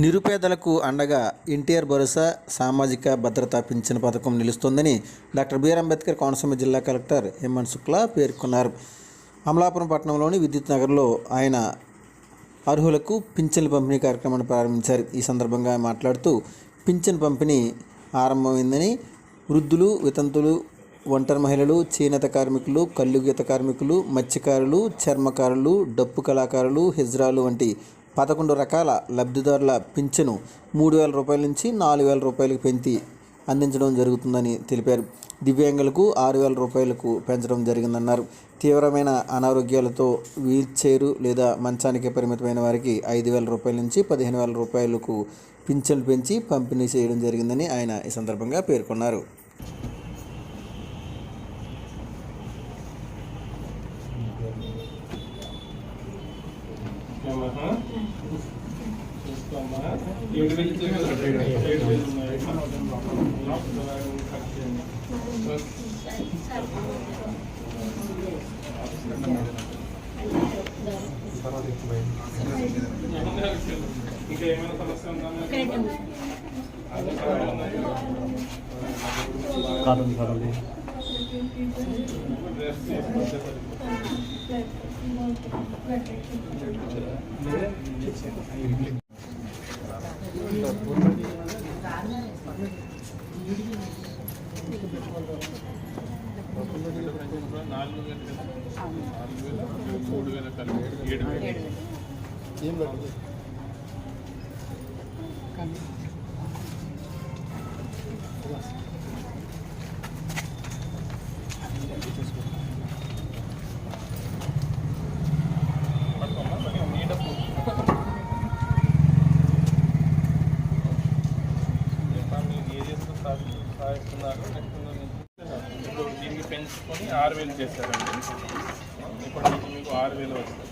నిరుపేదలకు అండగా ఎన్టీఆర్ భరోసా సామాజిక భద్రత పింఛన్ పథకం నిలుస్తోందని doctor B R Ambedkar Konaseema జిల్లా కలెక్టర్ హేమంత్ శుక్లా పేర్కొన్నారు. అమలాపురం పట్టణంలోని విద్యుత్ నగర్లో ఆయన అర్హులకు పింఛన్ల పంపిణీ కార్యక్రమాన్ని ప్రారంభించారు. ఈ సందర్భంగా ఆయన మాట్లాడుతూ పింఛన్ పంపిణీ ఆరంభమైందని వృద్ధులు వితంతులు ఒంటరి మహిళలు చేనేత కార్మికులు కల్లుగీత కార్మికులు మత్స్యకారులు చర్మకారులు డప్పు కళాకారులు హిజ్రాలు వంటి పదకొండు రకాల లబ్ధిదారుల పింఛను మూడు వేల రూపాయల నుంచి నాలుగు వేల రూపాయలకు పెంచి అందించడం జరుగుతుందని తెలిపారు. దివ్యాంగులకు ఆరు వేల రూపాయలకు పెంచడం జరిగిందన్నారు. తీవ్రమైన అనారోగ్యాలతో వీల్ చైరు లేదా మంచానికి పరిమితమైన వారికి ఐదు వేల రూపాయల నుంచి పదిహేను వేల రూపాయలకు పింఛన్లు పెంచి పంపిణీ చేయడం జరిగిందని ఆయన ఈ సందర్భంగా పేర్కొన్నారు. ఏమమ్మా? చూసుకోమ్మా. ఏడు వేలు ఇచ్చారు కదా? ఏడు వేలు ఉన్నాయి. లోపల కట్ చేయండి. ఇంకా ఏమైనా సమస్య ఉందా అన్ని సవాళ్ళు ఉన్నాయి. నాలుగు వేలు నాలుగు వేలు మూడు వేల కలిపి ఏడు వేలు పట్టుకోమ్మా, సాధిస్తున్నారు నెక్స్ట్ ఇప్పుడు దీనికి పెంచుకొని ఆరు వేలు చేశారండి. ఇప్పుడు మీకు ఆరు వేలు వస్తుంది